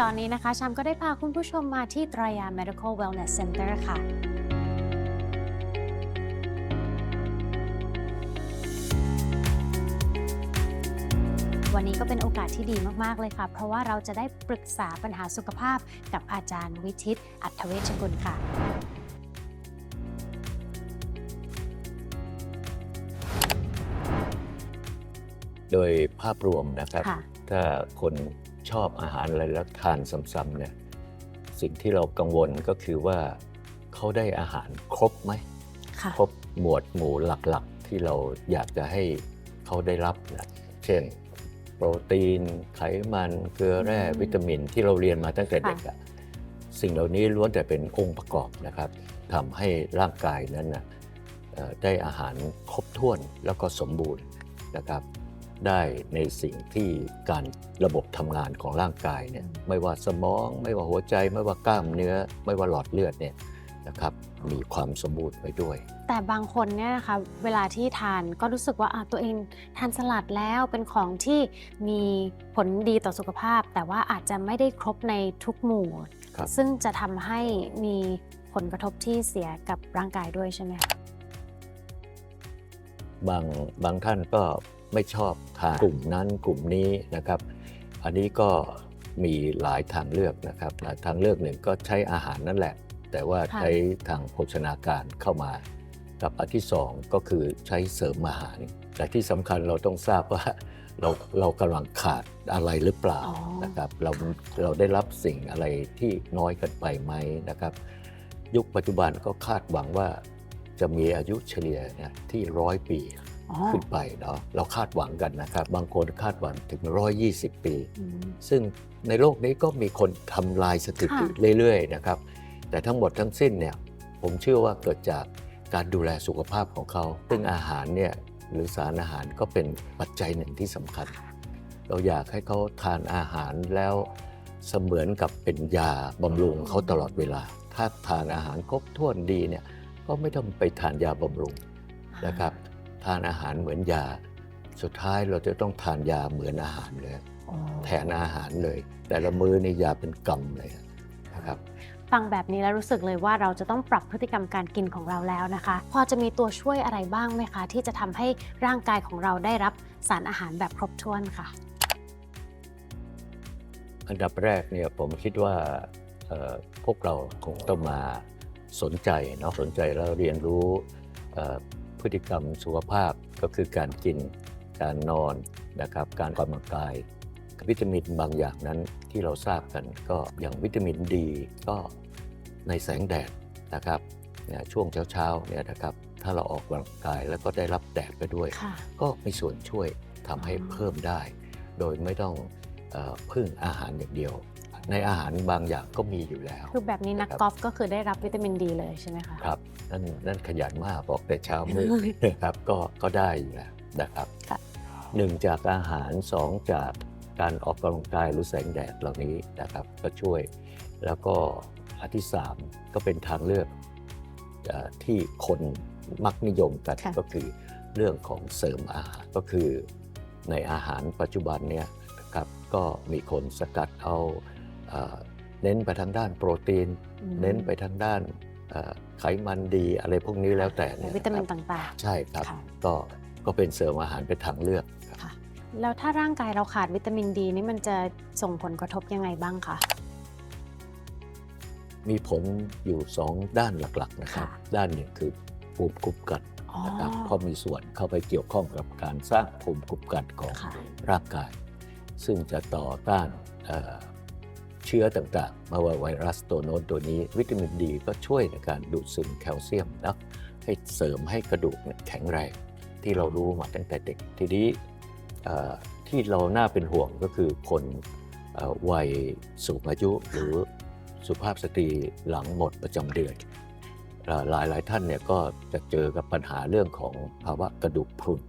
ตอนนี้นะคะชามก็ได้พาคุณผู้ชมมาที่ตรายา Medical Wellness Center ค่ะ วันนี้ก็เป็นโอกาสที่ดีมาก ๆ เลยค่ะ เพราะว่าเราจะได้ปรึกษาปัญหาสุขภาพกับอาจารย์วิทิต อัธเวชกุลค่ะ โดยภาพรวมนะครับ ค่ะ ถ้าคน ชอบอาหารอะไรแล้วทานซ้ำๆเนี่ยสิ่งที่เรากังวลก็คือว่าเขาได้อาหารครบไหมค่ะครบหมวดหมู่หลักๆ ที่เราอยากจะให้เขาได้รับนะเช่น โปรตีน ไขมันเกลือแร่อืมวิตามินที่เราเรียนมาตั้งแต่ค่ะเด็กอะสิ่งเหล่านี้ล้วนแต่เป็นองค์ประกอบนะครับทำให้ร่างกายนั้นนะเอ่อได้อาหารครบถ้วนแล้วก็สมบูรณ์นะครับ ได้ในสิ่งที่การระบบทำงานของร่างกายเนี่ยไม่ว่าสมอง ไม่ว่าหัวใจ ไม่ว่ากล้ามเนื้อ ไม่ว่าหลอดเลือดเนี่ยนะครับมีความสมบูรณ์ไปด้วย แต่บางคนเนี่ยนะคะเวลาที่ทานก็รู้สึกว่าอะตัวเองทานสลัดแล้วเป็นของที่มีผลดีต่อสุขภาพ แต่ว่าอาจจะไม่ได้ครบในทุกหมู่ครับซึ่งจะทำให้มีผลกระทบที่เสียกับร่างกายด้วยใช่ไหมคะบางบางท่านก็ ไม่ชอบทานกลุ่มนั้นกลุ่มนี้นะครับ อันนี้ก็มีหลายทางเลือกนะครับและทางเลือกหนึ่งก็ใช้อาหารนั่นแหละ แต่ว่าค่ะใช้ทางโภชนาการเข้ามา กับอันที่สองก็คือใช้เสริมอาหาร แต่ที่สำคัญเราต้องทราบว่าเราเรากำลังขาดอะไรหรือเปล่าอ๋อนะครับเราเราได้รับสิ่งอะไรที่น้อยเกันไปไหมนะครับ ยุคปัจจุบันก็คาดหวังว่าจะมีอายุเฉลี่ยเนี่ยที่ร้อยปีอ๋อ ขึ้นไปเนาะเราคาดหวังกันนะครับ บางคนคาดหวังถึง 120 ปีอืมซึ่งในโลกนี้ก็มีคนทำลายสถิติค่ะเรื่อยๆนะครับ แต่ทั้งหมดทั้งสิ้นเนี่ยผมเชื่อว่าเกิดจากการดูแลสุขภาพของเขา ซึ่งอาหารเนี่ยหรือสารอาหารก็เป็นปัจจัยหนึ่งที่สำคัญ เราอยากให้เขาทานอาหารแล้วเสมือนกับเป็นยาบำรุงเขาตลอดเวลา ถ้าทานอาหารครบถ้วนดีเนี่ยก็ไม่ต้องไปทานยาบำรุงนะครับ ทานอาหารเหมือนยา สุดท้ายเราจะต้องทานยาเหมือนอาหารเลยอ๋อแทนอาหารเลย แต่ละมื้อนี่ยาเป็นกำเลยนะครับฟังแบบนี้แล้วรู้สึกเลยว่าเราจะต้องปรับพฤติกรรมการกินของเราแล้วนะคะ พอจะมีตัวช่วยอะไรบ้างไหมคะ ที่จะทำให้ร่างกายของเราได้รับสารอาหารแบบครบถ้วนค่ะ อันดับแรกเนี่ยผมคิดว่าเอ่อพวกเราคงต้องมาสนใจเนาะสนใจแล้วเรียนรู้เอ่อ พฤติกรรมสุขภาพก็คือการกิน การนอนนะครับ การออกกำลังกายวิตามินบางอย่างนั้นที่เราทราบกันก็อย่างวิตามินดีก็ในแสงแดดนะครับเนี่ยช่วงเช้าๆเนี่ยนะครับถ้าเราออกกำลังกายแล้วก็ได้รับแดดไปด้วยค่ะก็มีส่วนช่วยทำให้เพิ่มได้ โดยไม่ต้องเออพึ่งอาหารอย่างเดียว ในอาหารบางอย่างก็มีอยู่แล้วคือแบบนี้นักนะครับกอล์ฟก็คือได้รับวิตามินดีเลยใช่ไหมคะครับนั่นนั่นขยันมากบอกแต่เช้ามืดนะครับก็ก็ได้อยู่แล้วนะครับค่ะหนึ่งจากอาหารสองจากการออกกำลังกายหรือแสงแดดเหล่านี้นะครับก็ช่วยแล้วก็อันที่สามก็เป็นทางเลือกเออที่คนมักนิยมกันค่ะก็คือเรื่องของเสริมอาหารก็คือในอาหารปัจจุบันเนี่ยนะครับก็มีคนสกัดเอา เอ่อเน้นไปทางด้านโปรตีนอืมเน้นไปทางด้านเอ่อไขมันดีอะไรพวกนี้แล้วแต่เนี่ยวิตามินนะครับต่างใช่ครับค่ะก็ก็เป็นเสริมอาหารเป็นทางเลือกครับๆค่ะแล้วถ้าร่างกายเราขาดวิตามินดีนี่มันจะส่งผลกระทบยังไงบ้างคะมีผลอยู่ 2 ด้านหลักๆนะครับค่ะด้านหนึ่งคือภูมิคุ้มกันอ๋อนะครับเพราะมีส่วนเข้าไปเกี่ยวข้องกับการสร้างภูมิคุ้มกันของค่ะร่างกาย ซึ่งจะต่อต้าน เอ่อเชื้อต่างๆไม่ว่าไวรัสตัวโน้นตัวนี้ วิตามินดีก็ช่วยในการดูดซึมแคลเซียมนะให้เสริมให้กระดูกเนี่ยแข็งแรง ที่เรารู้มาตั้งแต่เด็กทีนี้เอ่อที่เราน่าเป็นห่วงก็คือคนเอ่อวัยสูงอายุหรือสุภาพสตรีหลังหมดประจำเดือนเอ่อหลายหลายท่านเนี่ยก็จะเจอกับปัญหาเรื่องของภาวะกระดูกพรุน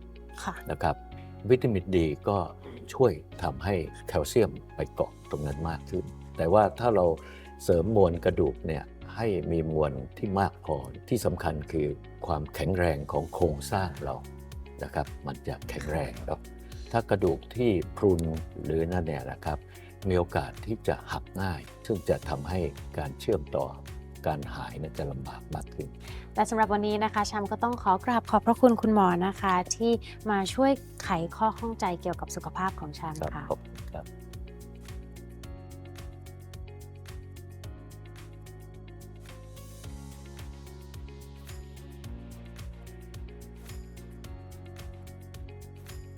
ค่ะนะครับวิตามินดีก็ช่วยทำให้แคลเซียมไปเกาะตรงนั้นมากขึ้น แต่ว่าถ้าเราเสริมมวลกระดูกเนี่ยให้มีมวลที่มากพอที่สำคัญคือความแข็งแรงของโครงสร้างเรานะครับ มันจะแข็งแรงเนาะถ้ากระดูกที่พรุนหรือนั่นเนี่ยนะครับ มีโอกาสที่จะหักง่าย ซึ่งจะทำให้การเชื่อมต่อการหายนั้นจะลำบากมากขึ้น และสำหรับวันนี้นะคะชามก็ต้องขอกราบขอบพระคุณคุณหมอนะคะ ที่มาช่วยไขข้อข้องใจเกี่ยวกับสุขภาพของชามครับค่ะขอบคุณครับ